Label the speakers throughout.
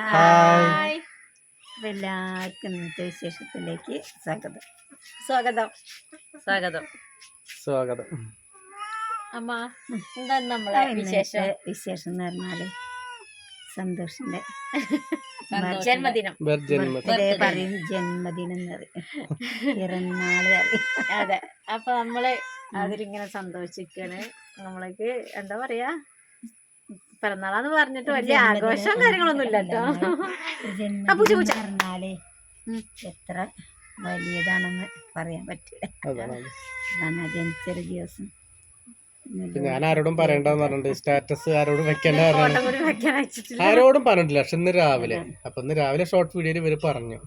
Speaker 1: Hi.
Speaker 2: എല്ലാവർക്കും ഇന്നത്തെ വിശേഷത്തിലേക്ക് സ്വാഗതം.
Speaker 1: സ്വാഗതം.
Speaker 3: സ്വാഗതം.
Speaker 4: സ്വാഗതം.
Speaker 1: അമ്മ എന്താ നമ്മളെ വിശേഷം?
Speaker 2: വിശേഷം എന്ന് പറഞ്ഞാൽ സന്തോഷിന്റെ
Speaker 3: സന്തോഷിന്റെ
Speaker 1: ജന്മദിനം.
Speaker 2: പറയും ജന്മദിനം എന്ന് പറയും. പിറന്നാൾ
Speaker 1: അതെ. അപ്പൊ നമ്മൾ അതിലിങ്ങനെ സന്തോഷിക്കാണ്. നമ്മൾക്ക് എന്താ പറയാ? പിറന്നാളാന്ന് പറഞ്ഞിട്ട് വലിയ ആഘോഷം കാര്യങ്ങളൊന്നും ഇല്ല കേട്ടോ പൂച്ച, പൂച്ച. പറഞ്ഞാൽ
Speaker 2: എത്ര വലിയതാണെന്ന് പറയാൻ പറ്റില്ല.
Speaker 4: അതാണ്.
Speaker 2: ജനിച്ചൊരു ദിവസം.
Speaker 4: ഞാൻ ആരോടും പറയണ്ടെന്ന് പറഞ്ഞിട്ട് സ്റ്റാറ്റസ് ആരോടും വെക്കണ്ട ആരോടും പറഞ്ഞിട്ടില്ല. പക്ഷെ ഇന്ന് രാവിലെ. അപ്പൊ ഇന്ന് രാവിലെ ഷോർട്ട് വീഡിയോയിൽ ഇവർ പറഞ്ഞു.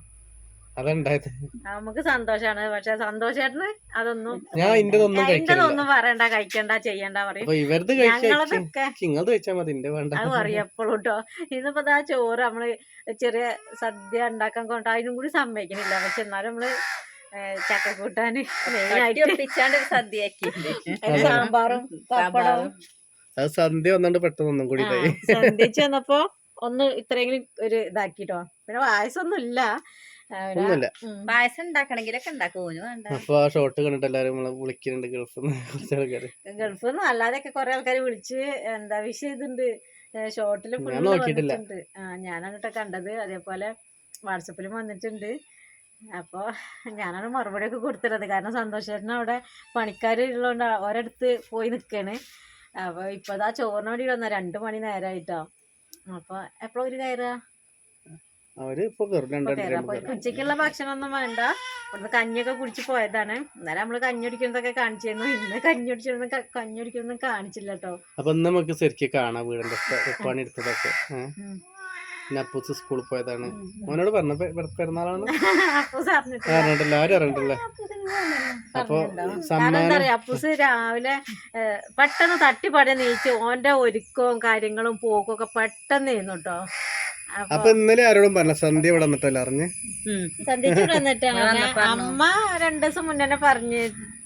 Speaker 4: അതുണ്ടായത്.
Speaker 1: നമുക്ക് സന്തോഷാണ്. പക്ഷെ സന്തോഷേട്ടന് അതൊന്നും
Speaker 4: ഞാൻ ഇന്റെ ഒന്നും
Speaker 1: എന്റെതൊന്നും പറയണ്ട കഴിക്കണ്ട ചെയ്യണ്ട പറയും.
Speaker 4: ഇവരത് കഴിച്ചാൽ മതി വേണ്ട.
Speaker 1: അത് പറയും എപ്പോഴും കേട്ടോ ഇന്നിപ്പോ ആ ചോറ് നമ്മൾ ചെറിയ സദ്യ ഉണ്ടാക്കാൻ കൊണ്ട് അതിനും കൂടി സമ്മതിക്കണില്ല. പക്ഷെ എന്നാലും നമ്മൾ ചക്കക്കൂട്ടാന് മെയിനായിട്ട്
Speaker 3: സദ്യയാക്കി.
Speaker 1: സാമ്പാറും പപ്പടവും.
Speaker 4: അത് സന്ധ്യ വന്നോണ്ട് പെട്ടെന്ന് ഒന്നും കൂടി
Speaker 1: സന്ധ്യ വന്നപ്പോ ഒന്ന് ഇത്രയെങ്കിലും ഒരു ഇതാക്കിട്ടോ. പിന്നെ വായസൊന്നും ഇല്ല
Speaker 4: ഒന്നുമില്ല.
Speaker 3: പായസം ഉണ്ടാക്കണമെങ്കിലൊക്കെ ഉണ്ടാക്കും.
Speaker 4: അപ്പൊ ആ ഷോട്ട് കണ്ടിട്ട് എല്ലാരും നമ്മളെ വിളിക്കുന്നുണ്ട് ഗൾഫിൽ നിന്ന്. കുറച്ച് ആൾക്കാര്.
Speaker 1: ഗൾഫിൽ നിന്ന് അല്ലാതെയൊക്കെ കുറെ ആൾക്കാർ വിളിച്ച് എന്താ വിഷയം ഇതുണ്ട് ഷോർട്ടിൽ. വന്നിട്ടുണ്ട്. ആ ഞാനാണ് കണ്ടത്. അതേപോലെ വാട്സപ്പിലും വന്നിട്ടുണ്ട്. അപ്പോൾ ഞാനാണ് മറുപടി ഒക്കെ കൊടുത്തിട്ടത്. കാരണം സന്തോഷേട്ടൻ അവിടെ പണിക്കാർ ഉള്ളതുകൊണ്ട് ഒരിടത്ത് പോയി നിക്കാണ്. അപ്പോൾ ഇപ്പോൾ ഇതാ ചോറിന് വേണ്ടി വന്ന. രണ്ട് മണി നേരമായിട്ടോ അപ്പോൾ എപ്പോഴും ഒരു കയറുക
Speaker 4: അവർ ഇപ്പൊ
Speaker 1: കയറുക ഭക്ഷണമൊന്നും വേണ്ട. ഇവിടുന്ന് കഞ്ഞിയൊക്കെ കുടിച്ച് പോയതാണ്. എന്നാലും നമ്മൾ കഞ്ഞി ഒടിക്കുന്നതൊക്കെ കാണിച്ചിരുന്നു. ഇന്ന് കഞ്ഞി ഒടിച്ചൊന്നും കഞ്ഞി കുടിക്കുന്നൊന്നും കാണിച്ചില്ല കേട്ടോ.
Speaker 4: അപ്പൊ ഇന്ന് നമുക്ക് ശരിക്കും കാണാം വീടിന്റെ പണി എടുത്തതൊക്കെ. അപ്പൂസ് സ്കൂളിൽ പോയതാണ്. അവനോട് പറഞ്ഞ പെരുന്നാളാണ്.
Speaker 1: അപ്പൂസ് അറിഞ്ഞിട്ടില്ല.
Speaker 4: ആരും അറിഞ്ഞിട്ടില്ല. അപ്പൊ
Speaker 1: അപ്പൂസ് രാവിലെ പെട്ടെന്ന് തട്ടിപ്പാടെ നീച്ച്. ഓന്റെ ഒരുക്കവും കാര്യങ്ങളും പോക്കും ഒക്കെ പെട്ടെന്ന് ചെയ്യുന്നു കേട്ടോ.
Speaker 4: അപ്പൊ ഇന്നലെ ആരോടും പറഞ്ഞ സന്ധ്യ ഇവിടെ വന്നിട്ടല്ല അറിഞ്ഞ്?
Speaker 1: സന്ധ്യക്ക് വന്നിട്ടാണ്. അമ്മ രണ്ടു ദിവസം മുന്നേ തന്നെ പറഞ്ഞ്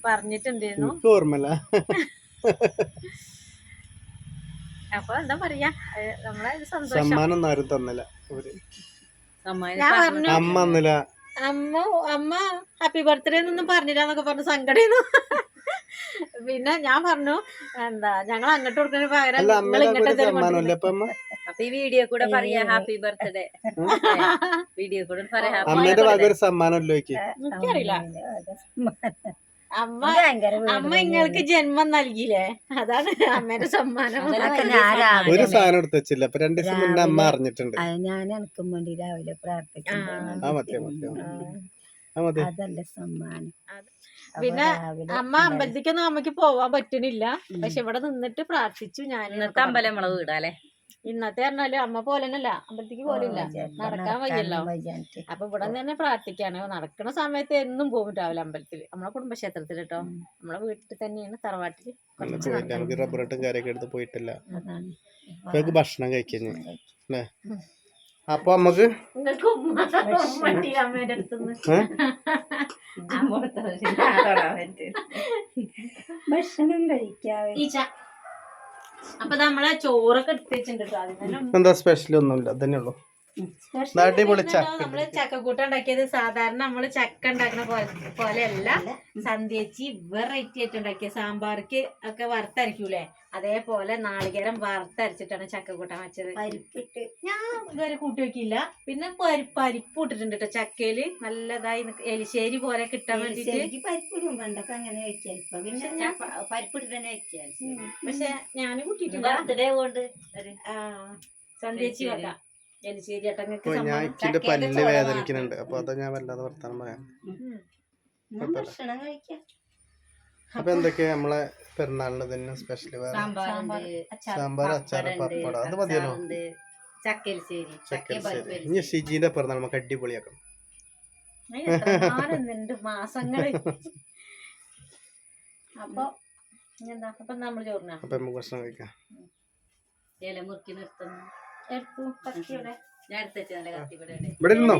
Speaker 1: പറഞ്ഞിട്ടുണ്ടായിരുന്നു.
Speaker 4: എനിക്ക് ഓർമ്മല്ല
Speaker 1: അപ്പൊ എന്താ പറയാ? നമ്മളെ സന്തോഷം.
Speaker 4: സമ്മാനം ഒന്നും ആരും തന്നില്ല.
Speaker 1: ഞാൻ
Speaker 3: പറഞ്ഞു.
Speaker 4: അമ്മ തന്നില്ല.
Speaker 1: അമ്മ അമ്മ ഹാപ്പി ബർത്ത്ഡേ എന്നൊന്നും പറഞ്ഞില്ല എന്നൊക്കെ പറഞ്ഞു സങ്കടേന്നു പിന്നെ ഞാൻ പറഞ്ഞു എന്താ ഞങ്ങൾ അങ്ങോട്ട് കൊടുക്കുന്ന പകരം
Speaker 4: അല്ല
Speaker 1: നിങ്ങൾ ഇങ്ങോട്ട്
Speaker 4: അപ്പൊ
Speaker 3: ഈ വീഡിയോ കൂടെ പറയാ ഹാപ്പി ബർത്ത്ഡേ. വീഡിയോ കൂടെ പറയാ ഹാപ്പി
Speaker 4: അമ്മയുടെ ഭാഗം ഒരു സമ്മാനം
Speaker 1: എനിക്കറിയില്ല. അമ്മ അമ്മ നിങ്ങൾക്ക് ജന്മം നൽകിയില്ലേ? അതാണ് അമ്മേന്റെ സമ്മാനം.
Speaker 4: ഒരു സാധനം എടുത്ത് വെച്ചില്ല. അപ്പൊ രണ്ടു ദിവസം മുന്നേ അമ്മ അറിഞ്ഞിട്ടുണ്ട്.
Speaker 2: ഞാൻ എനിക്കും വേണ്ടി രാവിലെ അതല്ല സമ്മാനം.
Speaker 1: പിന്നെ അമ്മ അമ്പലത്തിക്കൊന്നും അമ്മയ്ക്ക് പോവാൻ പറ്റണില്ല പക്ഷെ ഇവിടെ നിന്നിട്ട് പ്രാർത്ഥിച്ചു ഞാൻ
Speaker 3: ഇന്നത്തെ അമ്പലം നമ്മളെ വീടാല്ലേ
Speaker 1: ഇന്നത്തെ പറഞ്ഞാൽ അമ്മ പോലെന്നല്ല. അമ്പലത്തിക്ക് പോലില്ല. നടക്കാൻ വയ്യല്ലോ. അപ്പൊ ഇവിടെ നിന്ന് തന്നെ പ്രാർത്ഥിക്കാണ്. നടക്കുന്ന സമയത്ത് എന്നും പോകും രാവിലെ അമ്പലത്തിൽ നമ്മളെ കുടുംബക്ഷേത്രത്തിൽ കേട്ടോ നമ്മളെ വീട്ടിൽ തന്നെയാണ്
Speaker 4: തറവാട്ടിൽ നമുക്ക് റബ്ബറിട്ടും കാര്യമൊക്കെ എടുത്ത് പോയിട്ടില്ല. നമുക്ക് ഭക്ഷണം കഴിക്കുന്നു അല്ലേ? അപ്പൊ നമുക്ക്
Speaker 2: ഭക്ഷണം
Speaker 1: കഴിക്കാവേ. അപ്പൊ നമ്മളെ ചോറൊക്കെ എടുത്തിട്ടുണ്ട്
Speaker 4: എന്താ സ്പെഷ്യൽ ഒന്നുമില്ല തന്നെയുള്ളൂ
Speaker 1: നമ്മൾ ചക്കക്കൂട്ട ഉണ്ടാക്കിയത് സാധാരണ നമ്മൾ ചക്ക ഉണ്ടാക്കുന്ന പോലെ പോലെയല്ല. സന്ധ്യച്ചി വെറൈറ്റി ആയിട്ട് ഉണ്ടാക്കിയ സാമ്പാർക്ക് ഒക്കെ വറുത്തരക്കൂലേ? അതേപോലെ നാളികേരം വറുത്തരച്ചിട്ടാണ് ചക്കക്കൂട്ടൻ വെച്ചത്.
Speaker 2: പരിപ്പിട്ട്.
Speaker 1: ഞാൻ ഇതുവരെ കൂട്ടി വെക്കില്ല. പിന്നെ പരിപ്പ് പരിപ്പ് ഇട്ടിട്ടുണ്ട് കേട്ടോ ചക്കയിൽ നല്ലതായി എലിശ്ശേരി പോലെ കിട്ടാൻ വേണ്ടിട്ട്.
Speaker 2: പരിപ്പ് പരിപ്പിടും. പണ്ടൊക്കെ അങ്ങനെ വെക്കാൻ ഇപ്പൊ പിന്നെ ഞാൻ
Speaker 3: പരിപ്പിട്ട് തന്നെ വെക്കാൻ
Speaker 1: പക്ഷെ ഞാൻ കൂട്ടിയിട്ടില്ല.
Speaker 3: ബർത്ത്ഡേ കൊണ്ട്
Speaker 1: ആ. സന്ധ്യച്ചി. വെക്കാം
Speaker 4: ഞാൻ പല്ല് വേദനിക്കുന്നുണ്ട്. അപ്പൊ അതാ ഞാൻ വല്ലാതെ വർത്താനം പറയാം. അപ്പൊ എന്തൊക്കെയാ നമ്മളെ പെരുന്നാളിന് തന്നെ സ്പെഷ്യൽ വേറെ? സാമ്പാർ അച്ചാർ പപ്പട. അത് മതിയല്ലോ. ഇനി ഷിജീന്റെ പിറന്നാൾ നമുക്ക് അടിപൊളിയാക്കണം.
Speaker 1: അപ്പൊ അപ്പൊ നമ്മൾ ചോറിനാ?
Speaker 4: അപ്പൊ നമുക്ക് ഭക്ഷണം കഴിക്കാം.
Speaker 3: ഇല മുറുക്കി നിർത്തുന്നു. ഇവിടെ
Speaker 4: ഇവിടെ ഇരുന്നോ?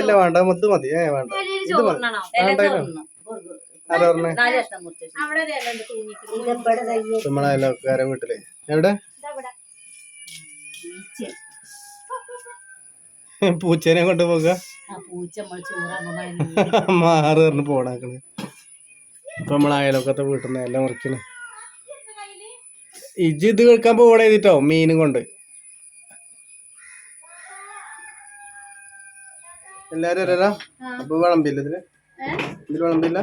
Speaker 1: ഇല
Speaker 4: വേണ്ട മുത്ത് മതി. ഏ വേണ്ട. ഇത് മതി. ആരാ പറഞ്ഞേ? നമ്മളെ അയൽക്കാരെ വീട്ടിൽ. എവിടെ? പൂച്ചേനെ കൊണ്ട് പോക.
Speaker 3: ആ പൂച്ച നമ്മൾ ചോറാകുമ്പോ
Speaker 4: മാറ് പറഞ്ഞ് പോണാക്കണ് ഇപ്പൊ നമ്മളെ അയലൊക്കത്തെ വീട്ടിൽ നിന്ന് എല്ലാം മുറിക്കണ്. ഇജ്ജ് ഇത് കേൾക്കാൻ പോകണ എഴുതിട്ടോ? മീനും കൊണ്ട്. എല്ലാരും വരാ അപ്പൊ വിളമ്പില്ല ഇതിൽ? ഇതിൽ വിളമ്പില്ല?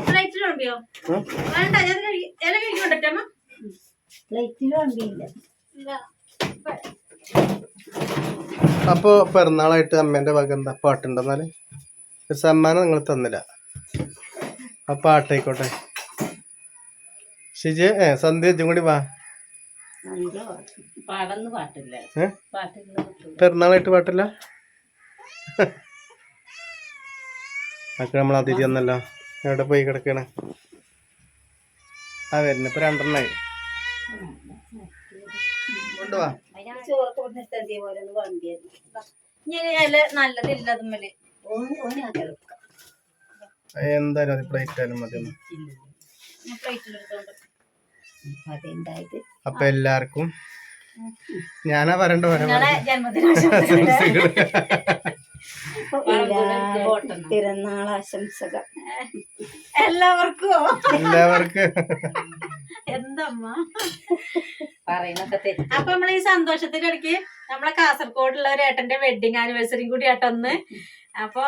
Speaker 4: അപ്പൊ പിറന്നാളായിട്ട് അമ്മേന്റെ വക എന്താ? പാട്ടുണ്ടെന്നാൽ? ഒരു സമ്മാനം നിങ്ങൾ തന്നില്ല. ആ പാട്ടായിക്കോട്ടെ ഷിജെ ഏ സന്ധ്യ ഇജ്ജും കൂടി വാ.
Speaker 3: പാട്ടില്ല.
Speaker 4: പെരുന്നാളായിട്ട് പാട്ടില്ല? അതൊക്കെ നമ്മൾ അതിഥി ഒന്നല്ലോ. എവിടെ പോയി കിടക്കണ? ആ വരുന്ന ഇപ്പൊ രണ്ടെണ്ണായി. കൊണ്ടുവാ. എന്തായാലും അത് പ്ലേറ്റ് ആയാലും മതി.
Speaker 1: പ്ലേറ്റിലെടുത്തോണ്ട്
Speaker 4: അപ്പൊ എല്ലാവർക്കും ഞാനാ പറയണ്ട
Speaker 1: ജന്മദിനാശംസകൾ.
Speaker 2: എല്ലാവർക്കും ആശംസകൾ.
Speaker 1: എല്ലാവർക്കും.
Speaker 4: എല്ലാവർക്കും.
Speaker 1: എന്തമ്മ?
Speaker 3: പറയുന്നൊക്കെ
Speaker 1: അപ്പൊ നമ്മൾ ഈ സന്തോഷത്തിന്റെ ഇടയ്ക്ക് നമ്മളെ കാസർഗോഡുള്ള ഒരു ഏട്ടന്റെ വെഡിങ് ആനിവേഴ്സറിയും കൂടി ആട്ടൊന്ന് അപ്പൊ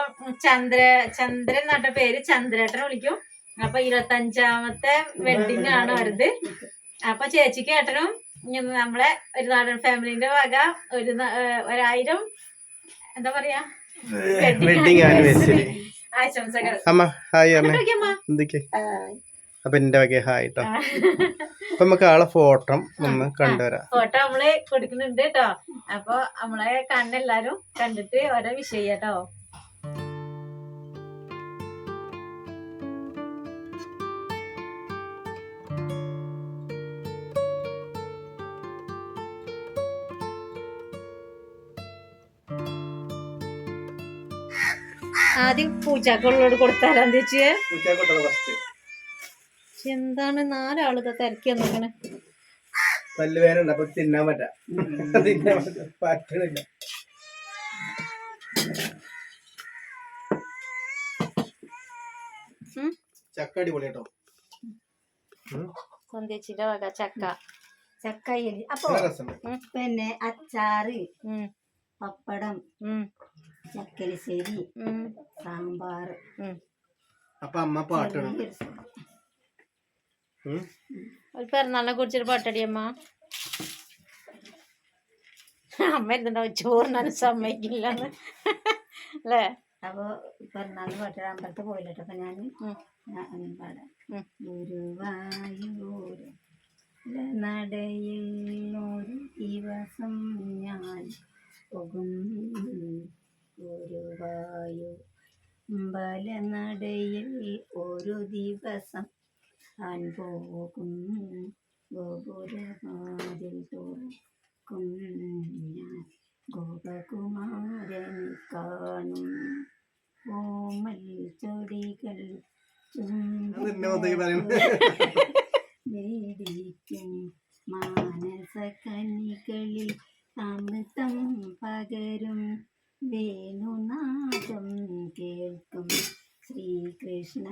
Speaker 1: ചന്ദ്ര ചന്ദ്രൻ എന്നിട്ട പേര് ചന്ദ്രേട്ടനെ വിളിക്കും. അപ്പൊ ഇരുപത്തഞ്ചാമത്തെ വെഡിങ് ആണ് അവരത്. അപ്പൊ ചേച്ചിക്ക് ഏട്ടനും നമ്മളെ ഒരു നാടൻ ഫാമിലിന്റെ വക ഒരു ഒരായിരം എന്താ പറയാ?
Speaker 4: വെഡിങ് ആനിവേഴ്സറി
Speaker 1: ആശംസകൾ.
Speaker 4: അമ്മ ഹായ് അമ്മ. എന്തൊക്കെ? അപ്പൊ എന്റെ വക ഹായ് കേട്ടോ അപ്പൊ നമുക്ക് ആളെ ഫോട്ടോ ഒന്ന് കണ്ടുവരാം.
Speaker 1: ഫോട്ടോ നമ്മൾ കൊടുക്കുന്നുണ്ട് കേട്ടോ അപ്പൊ നമ്മളെ കണ്ണെല്ലാരും കണ്ടിട്ട് ഓരോ വിഷയം കേട്ടോ ആദ്യം പൂച്ചാക്കളോട് കൊടുത്താലാന്ന് എന്താണ് നാലാൾ തിരക്കി വന്നിങ്ങനെ
Speaker 4: പല്ലുവേനുണ്ട് അപ്പൊ തിന്നാൻ പറ്റാ. പറ്റണില്ല? ചക്ക അടിപൊളി കേട്ടോ.
Speaker 1: സന്ധ്യച്ചിന്റെ വക ചക്ക.
Speaker 2: ചക്കയിൽ അപ്പൊ പിന്നെ അച്ചാറ് പപ്പടം
Speaker 1: ഉം,
Speaker 2: സാമ്പാർ.
Speaker 4: അപ്പൊ അമ്മ പാട്ടാണ്.
Speaker 1: ഒരു പിറന്നാളിനെ കുറിച്ചൊരു പാട്ടടി അമ്മ. അമ്മ എന്തുണ്ടാവും? ചോറിനാനും സമ്മതിക്കില്ല അല്ലേ?
Speaker 2: അപ്പൊ പിറന്നാൾ പാട്ട് അമ്പലത്തിൽ പോയില്ലട്ടോ അപ്പൊ ഞാൻ പാടാം.
Speaker 1: ഉം.
Speaker 2: നടയിൽ ഒരു ദിവസം ഞാൻ പോകും അമ്പലനടയിൽ ഒരു ദിവസം ഞാൻ പോകും ഗോപുരവാതിൽ തുറക്കും ഞാൻ ഗോപകുമാരൻ കാണും ഓമൽ ചൊടികൾ. വേദിക്കും മാനസ കനികളിൽ അമൃതം പകരും. വേണുനാദം കേൾക്കും. ശ്രീകൃഷ്ണ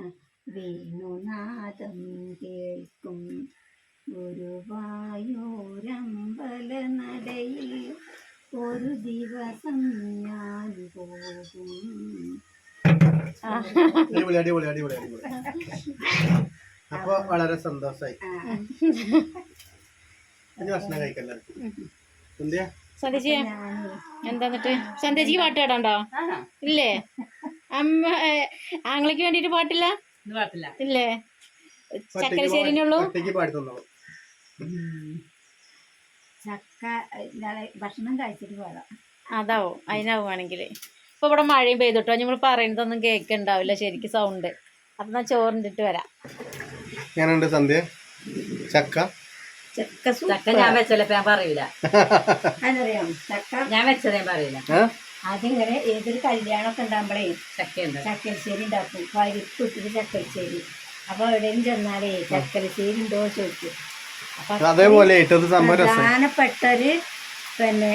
Speaker 2: വേണുനാദം കേൾക്കും. ഗുരുവായൂരമ്പല നടയിൽ ഒരു ദിവസം ഞാൻ പോകും.
Speaker 4: അടിപൊളി അടിപൊളി അടിപൊളി അടിപൊളി. അപ്പൊ വളരെ സന്തോഷായി. ഭക്ഷണം കഴിക്കല്ലേ? എന്തിയാ
Speaker 1: സന്ധ്യച്ചി
Speaker 2: ഞാനേ
Speaker 1: എന്താന്നിട്ട് സന്ധ്യജി പാട്ട് പാടാണ്ടോ? ഇല്ലേ? അമ്മ ആങ്ങളക്ക് വേണ്ടിട്ട് പാട്ടില്ല?
Speaker 3: ഇത് പാട്ടില്ല.
Speaker 1: ഇല്ലേ? ചക്കരശ്ശേരിനുള്ളൂ
Speaker 2: ചക്ക ഭക്ഷണം കഴിച്ചിട്ട്
Speaker 1: അതാവും അതിനാവുകയാണെങ്കിൽ ഇപ്പൊ ഇവിടെ മഴയും പെയ്തിട്ടോ? നമ്മൾ പറയുന്നതൊന്നും കേൾക്കുന്നുണ്ടാവില്ല ശരിക്ക് സൗണ്ട് അപ്പൊ ഞാൻ ചോറിണ്ടിട്ട് വരാം.
Speaker 4: ഞാനുണ്ട് സന്ധ്യ? ചക്ക?
Speaker 2: ചക്ക
Speaker 3: ചക്ക ഞാൻ വെച്ചല്ലേ ഞാൻ പറയൂല.
Speaker 2: അതിനറിയാം ചക്ക.
Speaker 3: ഞാൻ വെച്ചത് ഞാൻ പറയൂല.
Speaker 4: ഏ?
Speaker 2: അതിങ്ങനെ ഏതൊരു കല്യാണമൊക്കെ ഉണ്ടാകുമ്പോഴേ
Speaker 3: ചക്കയുണ്ട്.
Speaker 2: ചക്കരശ്ശേരി ഉണ്ടാക്കും. പരിപ്പ് ഇട്ടിട്ട് ചക്കരശ്ശേരി. അപ്പൊ എവിടെയും ചെന്നാലേ ചക്കരശ്ശേരി ഉണ്ടോ ചോദിക്കും അപ്പൊ
Speaker 4: അതേപോലെ
Speaker 2: പ്രധാനപ്പെട്ടൊരു പിന്നെ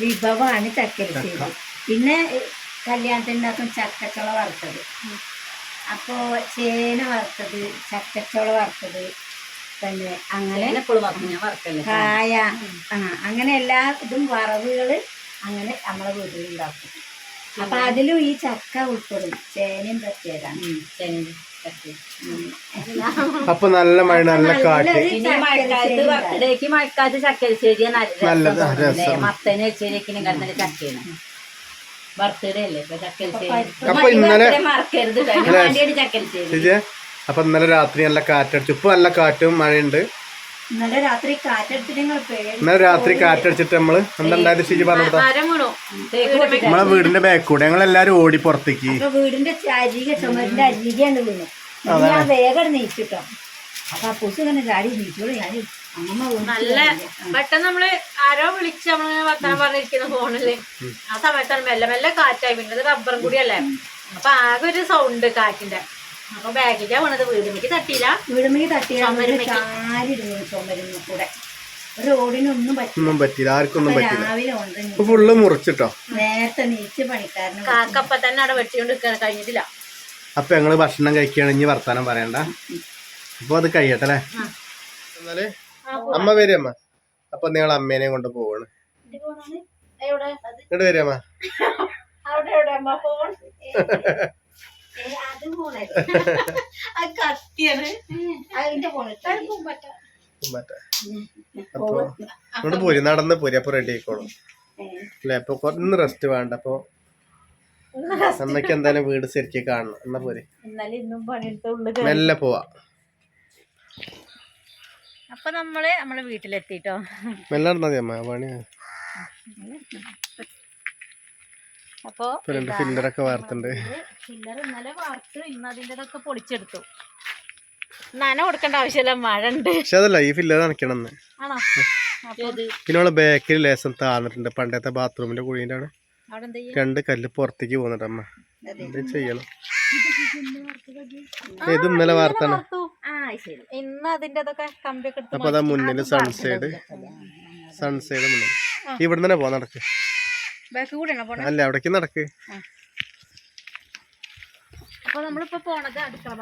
Speaker 2: വിഭവമാണ് ചക്കരശ്ശേരി. പിന്നെ കല്യാണത്തിനാക്കും ചക്കച്ചുള വറുത്തത്. അപ്പോൾ ചേന വറുത്തത് ചക്കച്ചുള വറുത്തത് പിന്നെ അങ്ങനെ കായ ആ അങ്ങനെ എല്ലാ ഇതും വറവുകൾ അങ്ങനെ നമ്മളെ വീട്ടിൽ ഉണ്ടാക്കും അപ്പൊ അതിലും ഈ ചക്ക ഉൾപ്പെടും. ചേനയും പ്രത്യേകമാണ്
Speaker 4: അപ്പൊ നല്ല മഴ നല്ല കാറ്റ്.
Speaker 3: മഴക്കാലത്ത് ബർത്ത്ഡേക്ക് മഴക്കാലത്ത് ചക്കരശ്ശേരി നല്ല. മത്തന് നല്ല ചക്കയാണ്. ബർത്ത്ഡേ അല്ലേ? ഇപ്പൊ birthday മറക്കരുത് കേട്ടോ.
Speaker 4: അപ്പൊ ഇന്നലെ രാത്രി നല്ല കാറ്റടിച്ചു. ഇപ്പൊ നല്ല കാറ്റും മഴയുണ്ട്.
Speaker 2: ഇന്നലെ രാത്രി കാറ്റെടുത്തിട്ട് നിങ്ങൾ പേര്
Speaker 4: ഇന്നലെ രാത്രി കാറ്റടിച്ചിട്ട് നമ്മൾ എന്താണ്ടായത് ശരി പറഞ്ഞു നമ്മളെ വീടിന്റെ ബാക്ക് കൂടെ ഞങ്ങൾ എല്ലാരും ഓടി പുറത്തേക്ക്.
Speaker 2: വീടിന്റെ അരിക ചുമരിന്റെ അരികയാണ് വീണു. ഞാൻ വേഗം നീച്ചിട്ടോ. അപ്പൊ ആ പുസ് ഇങ്ങനെ ചാടി നീച്ചോളൂ. ഞാൻ
Speaker 1: നല്ല. പെട്ടെന്ന് നമ്മൾ ആരോ വിളിച്ച് നമ്മൾ വർത്തമാനം പറഞ്ഞിരിക്കുന്ന ഫോണിൽ. ആ സമയത്താണ് മെല്ലെ മെല്ലെ കാറ്റായി പിന്നെ റബ്ബറും കൂടിയല്ലേ? അപ്പൊ ആകെ ഒരു സൗണ്ട് കാറ്റിന്റെ. അപ്പൊ ബാഗിലാ വീണത് വീടിലേക്ക് തട്ടിയില്ല.
Speaker 2: വീടുമ്പേക്ക് തട്ടിയാൽ ചാരി ഇരുന്നു ചുമരുന്നു കൂടെ. ഒരു റോഡിനൊന്നും പറ്റില്ല.
Speaker 4: ഒന്നും പറ്റില്ല.
Speaker 2: ആർക്കൊന്നും
Speaker 4: പറ്റില്ല. ഫുള്ള് മുറിച്ചിട്ടോ?
Speaker 2: നേരത്തെ നീച്ച് പണിക്കാരനെ
Speaker 1: കാക്കപ്പ തന്നെ അവിടെ വെട്ടിക്കൊണ്ട് കഴിഞ്ഞിട്ടില്ല.
Speaker 4: അപ്പൊ ഞങ്ങൾ ഭക്ഷണം കഴിക്കുകയാണ് ഇനി വർത്താനം പറയണ്ട. അപ്പൊ അത് കഴിയട്ടെ അല്ലേ? എന്നാൽ അമ്മ വരും അമ്മ. അപ്പൊ നിങ്ങൾ അമ്മേനെ കൊണ്ട് പോവാണ്.
Speaker 1: എവിടെ?
Speaker 4: ഇങ്ങോട്ട് വരും അമ്മ.
Speaker 2: അത് പോണേ.
Speaker 1: അത് കത്തിയാണ്.
Speaker 2: അതിന്റെ പോണിട്ട്
Speaker 4: മറ്റേ അപ്പൊ ഇങ്ങോട്ട് പോരി നടന്ന് പോരി അപ്പൊ റെഡി ആയിക്കോളും. അല്ലെ അപ്പൊ കുറച്ച് റെസ്റ്റ് വേണ്ട അപ്പൊ അമ്മയ്ക്ക് എന്തായാലും വീട് ശരിക്കും കാണണം. എന്നാ പോരെ? മെല്ലെ പോവാ.
Speaker 1: അപ്പൊ നമ്മൾ നമ്മളെ വീട്ടിലെത്തിട്ടോ?
Speaker 4: മെല്ലെ നടന്നാ മതി അമ്മ പണി.
Speaker 1: അപ്പൊ
Speaker 4: ഫില്ലർ ഒക്കെ ഫില്ലറൊക്കെ വാർത്തുണ്ട്.
Speaker 1: ഫില്ലർ ഇന്നലെ വാർത്ത് ഇന്ന് അതിന്റെതൊക്കെ പൊളിച്ചെടുത്തു. നന കൊടുക്കേണ്ട ആവശ്യമില്ല മഴ ഉണ്ട്
Speaker 4: പക്ഷെ അതല്ല ഈ ഫില്ലർ നനയ്ക്കണം
Speaker 1: ആണോ?
Speaker 4: പിന്നെ ബാക്കിൽ ലേസം താന്നിട്ടുണ്ട്. പണ്ടത്തെ ബാത്റൂമിന്റെ
Speaker 1: കുഴീന്റെ ആണ്
Speaker 4: രണ്ട് കല്ല് പുറത്തേക്ക് പോകുന്നുണ്ട് അമ്മ. എന്ത് ചെയ്യണം. ഇത് ഇന്നലെ വാർത്താണ്
Speaker 2: ആ ശരി.
Speaker 1: ഇന്ന് അതിന്റെതൊക്കെ കമ്പിയൊക്കെ എടുത്ത്
Speaker 4: അപ്പൊ അതാ മുന്നിൽ സൺസൈഡ് സൺസൈഡ് മുന്നിൽ ഇവിടെ തന്നെ പോവാ നടക്ക്.
Speaker 1: ബാക്ക്
Speaker 4: അല്ല അവിടേക്ക് നടക്ക്.
Speaker 1: അപ്പൊ നമ്മളിപ്പോ പോണത് അടുക്കള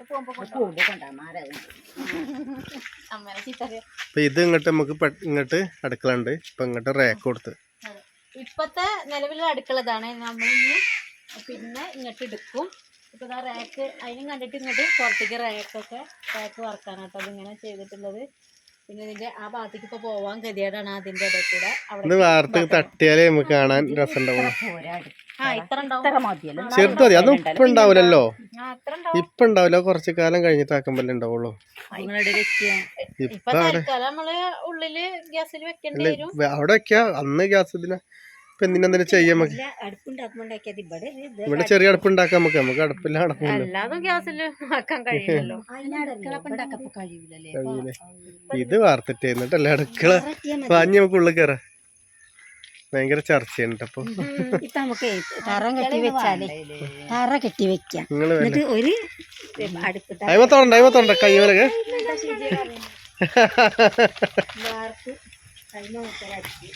Speaker 4: അപ്പൊ ഇത് ഇങ്ങോട്ട് നമുക്ക് ഇങ്ങോട്ട് അടുക്കള ഉണ്ട് ഇപ്പൊ ഇങ്ങോട്ട് റേക്ക് കൊടുത്ത്.
Speaker 1: ഇപ്പത്തെ നിലവിലുള്ള അടുക്കള ഇതാണ് നമ്മളിന്ന് പിന്നെ ഇങ്ങോട്ട് എടുക്കും. ഇപ്പൊ ഇതാ റാക്ക് അതിനും കണ്ടിട്ട് ഇങ്ങോട്ട് പുറത്തേക്ക് റേക്കൊക്കെ റാക്ക് വറക്കാനാട്ടോ അതിങ്ങനെ ചെയ്തിട്ടുള്ളത്. പിന്നെ ഇതിന്റെ ആ ഭാഗത്തേക്ക് ഇപ്പൊ പോവാൻ ഗതികേടാണ് അതിന്റെ ഇടയിൽ കൂടെ.
Speaker 4: ഇത് വാർത്ത് തട്ടിയാലേ നമുക്ക് കാണാൻ രസം ഉണ്ടാവുള്ളൂ
Speaker 1: ആ ഇത്ര ഉണ്ടാവും.
Speaker 2: മതിയല്ലോ?
Speaker 4: ചെറുത് മതി. അതും ഇപ്പൊ ഉണ്ടാവില്ലല്ലോ.
Speaker 1: ആ അത്ര ഉണ്ടാവും.
Speaker 4: ഇപ്പൊ ഉണ്ടാവില്ല. കുറച്ച് കാലം കഴിഞ്ഞിട്ട് ആക്കുമ്പോഴേ ഉണ്ടാവുള്ളൂ.
Speaker 3: നിങ്ങളുടെ
Speaker 1: ഇപ്പൊ
Speaker 4: ഇപ്പൊ അവിടെ
Speaker 1: തൽക്കാലം നമ്മൾ ഉള്ളിൽ ഗ്യാസിൽ വെക്കേണ്ടി
Speaker 4: അല്ല,
Speaker 1: വരും.
Speaker 4: വെ- അവിടെ വെക്കാ. അന്ന് ഗ്യാസ് ഇതിന ഇപ്പൊ ചെയ്യാൻ നമുക്ക്
Speaker 2: ഇവിടെ
Speaker 4: ചെറിയ അടുപ്പുണ്ടാക്കാം നമുക്ക് നമുക്ക് അടുപ്പില്ല
Speaker 2: കഴിയൂലല്ലേ?
Speaker 4: ഇത് വാർത്തിട്ട് എന്നിട്ടല്ലേ അടുക്കള പാഞ്ഞ് നമുക്ക് ഉള്ളിൽ കയറാം ഭയങ്കര ചർച്ചയാണ് ട്ടോ അപ്പൊ
Speaker 2: നമുക്ക് തറ കെട്ടി വെച്ചാലേ. തറ കെട്ടി വെക്കാം. എന്നിട്ട് ഒരു അടുപ്പ്
Speaker 4: അയ്മത്തോണ്ട അയ്മത്തോണ്ട കയ്യോലൊക്കെ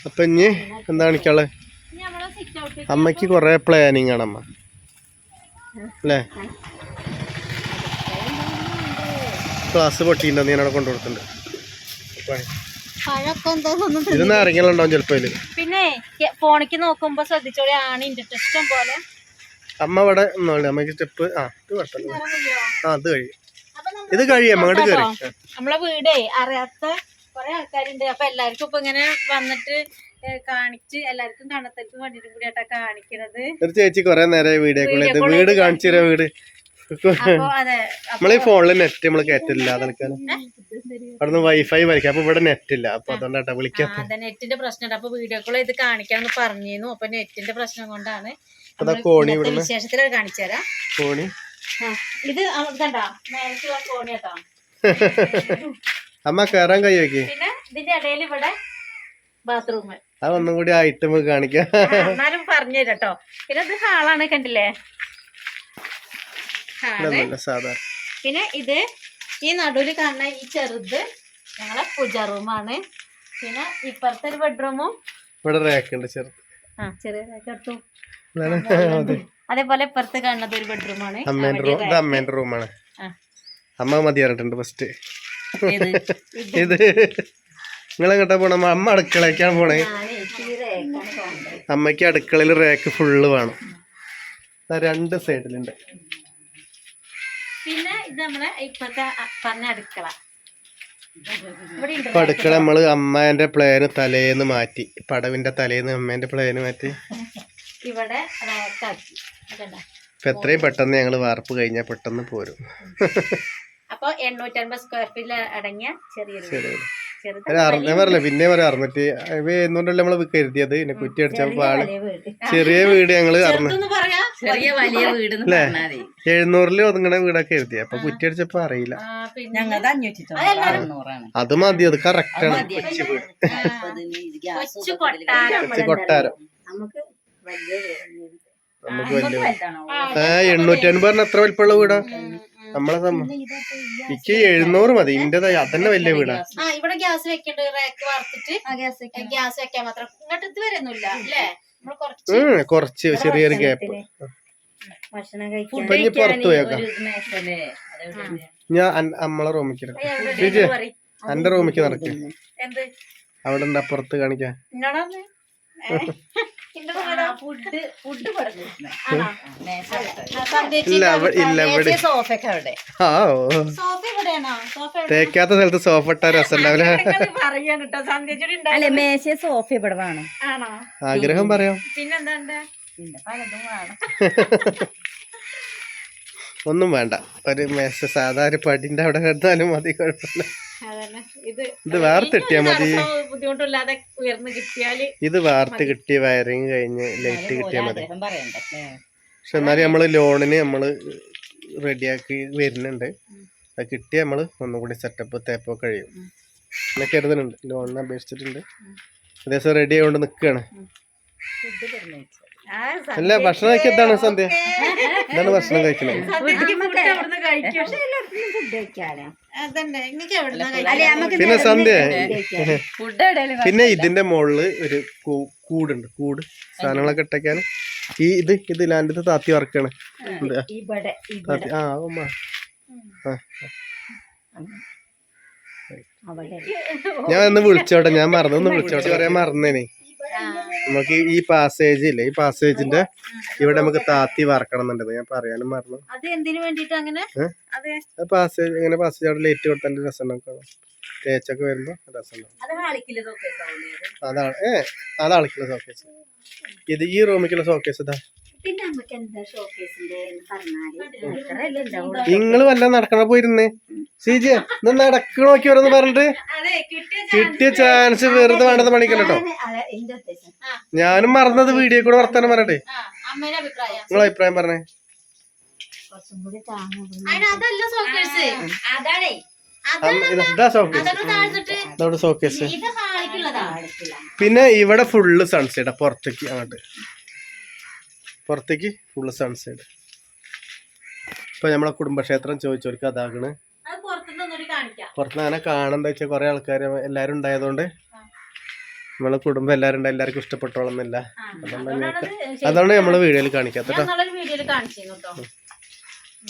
Speaker 4: അപ്പൊ ഇനി എന്താ കാണിക്കാൾ
Speaker 1: ഇനി നമ്മളെ സിറ്റ് ഔട്ട്
Speaker 4: അമ്മയ്ക്ക് കുറേ പ്ലാനിങ് ആണ് അമ്മ. അല്ലേ? ക്ലാസ് പൊട്ടിയിട്ടുണ്ടെന്ന് ഞാൻ അവിടെ കൊണ്ടുകൊടുത്തിട്ടുണ്ട് ഇത് നാരങ്ങളുണ്ടാവും ചിലപ്പോ
Speaker 1: പിന്നെ ഫോണിക്ക് നോക്കുമ്പോ ശ്രദ്ധിച്ചോളി ഇഷ്ടം പോലെ.
Speaker 4: അമ്മ ഇവിടെ അമ്മയ്ക്ക് അമ്മയ്ക്ക് സ്റ്റെപ്പ് ആ ഇത് കുഴപ്പമില്ല. ആ അത് കഴിയും. ഇത് കഴിയാം അങ്ങോട്ട് കയറി.
Speaker 1: നമ്മളെ വീടേ അറിയാത്ത കൊറേ ആൾക്കാരുണ്ട്. അപ്പൊ എല്ലാവർക്കും ഇപ്പൊ ഇങ്ങനെ വന്നിട്ട് കാണിച്ച് എല്ലാവർക്കും കാണത്തൽക്കും കൂടി ആട്ടാ കാണിക്കണത്.
Speaker 4: ഒരു ചേച്ചി കൊറേ നേരം വീഡിയോ കോൾ ചെയ്ത്. വീട് കാണിച്ചു തരാം വീട്. നമ്മളീ ഫോണിൽ നെറ്റ് നമ്മൾ കയറ്റില്ല അതെടുക്കാനും. അവിടുന്ന് വൈഫൈ വരയ്ക്കാം അപ്പൊ ഇവിടെ നെറ്റ് ഇല്ല. അപ്പൊ അതുകൊണ്ടാട്ടാ
Speaker 1: വിളിക്കാം നെറ്റിന്റെ പ്രശ്നമുണ്ട് അപ്പൊ വീഡിയോ കോൾ ഇത് കാണിക്കാന്ന് പറഞ്ഞിരുന്നു. അപ്പൊ നെറ്റിന്റെ പ്രശ്നം കൊണ്ടാണ്
Speaker 4: കോണി
Speaker 1: വിശേഷത്തിൽ കാണിച്ചു തരാം.
Speaker 4: കോണി.
Speaker 1: ഇത് കണ്ടാ കോണി കേട്ടോ
Speaker 4: അമ്മ കയറാൻ കൈ വെക്ക്.
Speaker 1: പിന്നെ ഇതിന്റെ ഇടയിൽ ഇവിടെ ബാത്റൂം
Speaker 4: അത് ഒന്നും കൂടി ആയിട്ട് നമുക്ക് കാണിക്കാം.
Speaker 1: എന്നാലും പറഞ്ഞു തരാട്ടോ പിന്നെ ഇത് ഹാളാണ് കണ്ടില്ലേ?
Speaker 4: സാധാരണ
Speaker 1: പിന്നെ ഇത് ഈ നടുവിൽ കാണുന്ന ഈ ചെറുത് ഞങ്ങളെ പൂജ റൂമാണ് പിന്നെ ഇപ്പുറത്തെ ഒരു ബെഡ്റൂമും
Speaker 4: ഇവിടെ റേക്കുണ്ട് ചെറുത്.
Speaker 1: ആ ചെറിയ റേക്ക് എടുത്തു. അതേപോലെ ഇപ്പുറത്ത് കാണുന്നത് ഒരു ബെഡ്റൂമാണ്
Speaker 4: അമ്മേന്റെ റൂം ഇത് അമ്മേന്റെ റൂമാണ്. അമ്മ മതി പറഞ്ഞിട്ടുണ്ട് ഫസ്റ്റ്? ഇത്. നിങ്ങൾ എങ്ങോട്ടാ പോണ? അമ്മ അടുക്കളയ്ക്കാണ് പോണേ. അമ്മയ്ക്ക് അടുക്കളയിൽ റേക്ക് ഫുള്ള് വേണം. രണ്ട് സൈഡിലുണ്ട്.
Speaker 1: പിന്നെ ഇത് നമ്മളെ ഇപ്പത്തെ അ- പറഞ്ഞ അടുക്കള. ഇവിടെ ഉണ്ട്
Speaker 4: ഇപ്പൊ അടുക്കള നമ്മൾ അമ്മേന്റെ പ്ലേന് തലേന്ന് മാറ്റി. പടവിന്റെ തലേന്ന് അമ്മേന്റെ പ്ലേന് മാറ്റി.
Speaker 1: ഇവിടെ റാക്കാക്കി
Speaker 4: ഇപ്പൊ എത്രയും പെട്ടെന്ന് ഞങ്ങൾ വാർപ്പ് കഴിഞ്ഞാൽ പെട്ടെന്ന് പോരും.
Speaker 1: അപ്പൊ എണ്ണൂറ്റമ്പത് സ്ക്വയർ ഫീറ്റിൽ അടങ്ങിയ ചെറിയൊരു വീട്.
Speaker 4: പിന്നെ പറയാം അറുന്നൂറ്റി എന്നുകൊണ്ടല്ലേ നമ്മൾ കരുതിയത് പിന്നെ കുറ്റി അടിച്ചപ്പോ
Speaker 2: ആൾ
Speaker 4: ചെറിയ വീട്
Speaker 1: ഞങ്ങൾ
Speaker 3: ചെറിയ വലിയ വീട്
Speaker 4: അല്ലേ?
Speaker 3: പറഞ്ഞാൽ
Speaker 4: എഴുന്നൂറിൽ ഒതുങ്ങണ വീടൊക്കെ എഴുതി അപ്പൊ കുറ്റി അടിച്ചപ്പോ അറിയില്ല. അത് മതി അത് കറക്റ്റ് ആണ്.
Speaker 3: മതി.
Speaker 4: കൊച്ചു വീട്.
Speaker 1: കൊച്ചു കൊട്ടാരം
Speaker 2: നമുക്ക് വലിയ വീട്.
Speaker 4: നമുക്ക്
Speaker 3: വലുതാണോ?
Speaker 4: ആ എണ്ണൂറ്റി അൻപത് എത്ര വലിപ്പമുള്ള വീടാ? നമ്മളെ എനിക്ക് എഴുന്നൂറ് മതി. ഇന്റെ അതന്നെ വലിയ വീടാ.
Speaker 1: ആ ഇവിടെ ഗ്യാസ് വെക്കണ്ട. റാക്ക് വാർത്തിട്ട് ഗ്യാസ് വെക്കാൻ മാത്രം. ഇങ്ങോട്ട് ഇത് വരുന്നില്ല അല്ലേ? നമ്മൾ കുറച്ച്
Speaker 4: കുറച്ച് ചെറിയൊരു ഗ്യാപ്പ് ഇനി പുറത്ത് പോയേക്കാം. ഞാൻ നമ്മളെ റൂമിക്ക് എന്റെ റൂമിക്ക് നടക്കും.
Speaker 1: എന്ത്?
Speaker 4: അവിടെ ഉണ്ട് അപ്പുറത്ത് കാണിക്കാൻ?
Speaker 3: Food food?
Speaker 4: തേക്കാത്ത സ്ഥലത്ത് സോഫ ഇട്ടാ
Speaker 1: രസമുണ്ടാവില്ല
Speaker 3: അല്ലെ മേശ സോഫ ഇവിടെ വേണം.
Speaker 1: ആണോ?
Speaker 4: ആഗ്രഹം പറയാം.
Speaker 1: പിന്നെന്താ?
Speaker 3: പലതും വേണം.
Speaker 4: ഒന്നും വേണ്ട. ഒരു മേശ സാധാരണ പടിന്റെ അവിടെ കിടന്നാലും മതി കുഴപ്പമില്ല.
Speaker 1: ഇത്
Speaker 4: വാർത്തിട്ടിയാ മതി.
Speaker 1: തടസ്സവും ബുദ്ധിമുട്ടില്ലാതെ ഉയർന്ന് കിട്ടിയാൽ
Speaker 4: ഇത് വാർത്ത് കിട്ടിയ വയറിങ് കഴിഞ്ഞ് ലൈറ്റ് കിട്ടിയാൽ മതി. പക്ഷെ എന്നാലും നമ്മൾ ലോണിന് നമ്മൾ റെഡിയാക്കി വരുന്നുണ്ട്. അത് കിട്ടിയ നമ്മൾ ഒന്നുകൂടി സെറ്റപ്പ് തേപ്പോ കഴിയും. പിന്നെ കരുതുന്നുണ്ട് ലോണിന് അപേക്ഷിച്ചിട്ടുണ്ട്. അതേസം റെഡി ആയതുകൊണ്ട് നിൽക്കുകയാണ് അല്ല ഭക്ഷണം കഴിക്കാൻ എന്താണ് സന്ധ്യ എന്താണ് ഭക്ഷണം കഴിക്കുന്നത്?
Speaker 1: സന്ധ്യക്ക് food എവിടുന്ന് കഴിക്കും?
Speaker 2: ഫുഡ് കഴിക്കാനോ
Speaker 1: അതന്നെ നിങ്ങൾക്ക് എവിടുന്ന
Speaker 2: അല്ലെ നമുക്ക്
Speaker 4: പിന്നെ സന്ധ്യ. പിന്നെ ഇതിന്റെ മുകളിൽ ഒരു കൂടുണ്ട്. കൂട്. സാധനങ്ങളൊക്കെ ഇട്ടേക്കാൻ ഈ ഇത് ഇത് ലാൻഡ് താത്തി താത്തി ആ ആ ഞാൻ ഒന്ന് വിളിച്ചോട്ടെ. ഞാൻ മറന്നു ഒന്ന് വിളിച്ചോട്ടെ. പറയാൻ മറന്നേനെ. നമുക്ക് ഈ- പാസേജ് ഇല്ലേ? ഈ പാസേജിന്റെ ഇവിടെ നമുക്ക് താത്തി വറക്കണം എന്നുണ്ടത് ഞാൻ പറയാനും മറന്നു.
Speaker 1: അത് എന്തിനു വേണ്ടിട്ട് അങ്ങനെ?
Speaker 4: പാസേജ് ഇങ്ങനെ പാസേജ് അവിടെ ലേറ്റ് കൊടുത്തതിന്റെ രസം തേച്ചൊക്കെ വരുമ്പോ രസം അതാണ് ഏ അത് അളിക്കുള്ള സോക്കേസ് ഇത് ഈ റൂമിക്കുള്ള സോക്കേസ് ഇതാ.
Speaker 2: പിന്നെ നമുക്ക് എന്താ ഷോക്കേസിന്റെ പറഞ്ഞാൽ അത്രയല്ലേ ഉണ്ടാവുള്ളൂ
Speaker 4: നിങ്ങൾ വല്ല നടക്കണ പോയിരുന്നേ? സീജി ഇന്ന് നടക്കണ നോക്കി ഓരോന്ന് പറഞ്ഞിട്ട്?
Speaker 1: അതെ കിട്ടിയ
Speaker 4: ചാൻസ് വെറുതെ വേണ്ടത് പണിക്കല്ലോ
Speaker 2: അതെ, എന്റെ ഉദ്ദേശം.
Speaker 4: ഞാനും മറന്നത് വീഡിയോ കൂടെ വർത്താനം പറഞ്ഞിട്ടേ.
Speaker 1: അമ്മേന്റെ അഭിപ്രായം.
Speaker 4: നിങ്ങളെ അഭിപ്രായം പറഞ്ഞേ.
Speaker 2: കുറച്ചും കൂടി താങ്ങും
Speaker 1: അതിന് അതല്ല
Speaker 2: അതാണേ.
Speaker 4: സോക്കേസ്
Speaker 1: ഹാളിക്കുള്ളതാ
Speaker 4: പിന്നെ ഇവിടെ ഫുള്ള് സൺസെറ്റ് പുറത്തേക്ക് അങ്ങോട്ട്. പുറത്തേക്ക് ഫുള്ള് സൺസൈഡ് ഇപ്പൊ നമ്മളെ കുടുംബക്ഷേത്രം ചോദിച്ചവർക്ക് അതാകണ്.
Speaker 1: അത് പുറത്തുനിന്ന്
Speaker 4: അങ്ങനെ കാണാൻ വെച്ചാൽ കുറെ ആൾക്കാർ എല്ലാവരും ഉണ്ടായതുകൊണ്ട് നമ്മളെ കുടുംബം എല്ലാവരും ഉണ്ട് എല്ലാവർക്കും ഇഷ്ടപ്പെട്ടോളന്നില്ല അതുകൊണ്ട് അതുകൊണ്ട് നമ്മൾ വീഡിയോയിൽ കാണിക്കാത്ത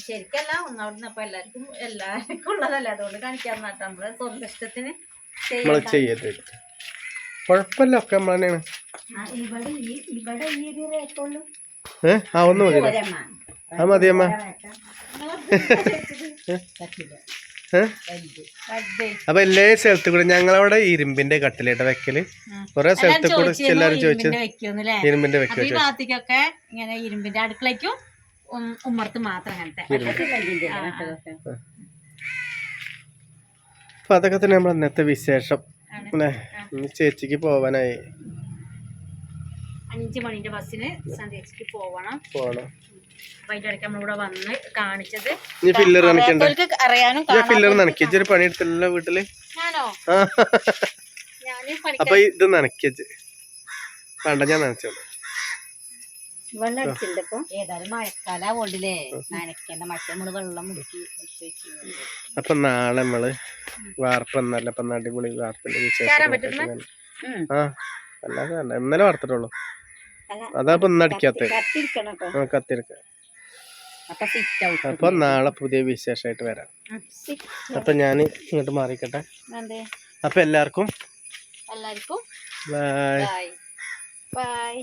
Speaker 1: ശരിക്കല്ല ഒന്നവിടുന്ന് അപ്പൊ എല്ലാവർക്കും എല്ലാവർക്കും ഉള്ളതല്ല അതുകൊണ്ട് കാണിക്കാന്ന് കേട്ടോ. നമ്മൾ സ്വന്തം ഇഷ്ടത്തിന്
Speaker 4: നമ്മൾ
Speaker 1: ചെയ്യാം
Speaker 4: ചെയ്യരുത്. കുഴപ്പമില്ല ഒക്കെ നമ്മൾ തന്നെയാണ്.
Speaker 2: ഈ ഇവിടെ ഈ ഒരു
Speaker 4: ആ ഒന്ന് മതി ആ മതി അമ്മ. അപ്പൊ എല്ലാ സ്ഥലത്തും കൂടെ ഞങ്ങളവിടെ ഇരുമ്പിന്റെ കട്ടിലേട്ട വെക്കൽ. കുറെ സ്ഥലത്ത് കൂടെ എല്ലാരും ചോദിച്ചു ഇരുമ്പിന്റെ വെക്കൽ
Speaker 1: ഭാഗത്തേക്കൊക്കെ ഇങ്ങനെ ഇരുമ്പിന്റെ അടുക്കളയ്ക്കും ഉമ്മർത്ത് മാത്രം
Speaker 4: അപ്പൊ അതൊക്കെ തന്നെ നമ്മൾ അന്നത്തെ വിശേഷം. ചേച്ചിക്ക് പോവാനായി.
Speaker 1: അഞ്ച് മണിന്റെ ബസ്സിന് സന്ധ്യക്ക് പോവണം. വന്ന്
Speaker 4: ഫില്ലർ പണി അപ്പൊ ഇത് വേണ്ട ഞാൻ നാളെ നമ്മൾ വാർപ്പെന്നല്ല അടിപൊളി വാർപ്പിന്റെ വിശേഷം ഇന്നലെ വാർത്തിട്ടുള്ളൂ
Speaker 2: അതാപ്പൊ ഇന്നടിക്കാത്ത
Speaker 4: കത്തിരിക്ക.
Speaker 3: അപ്പൊ
Speaker 4: നാളെ പുതിയ വിശേഷമായിട്ട് വരാം. അപ്പൊ ഞാൻ ഇങ്ങോട്ട് മാറിക്കട്ടെ. അപ്പൊ എല്ലാവർക്കും
Speaker 3: എല്ലാവർക്കും ബൈ
Speaker 2: ബൈ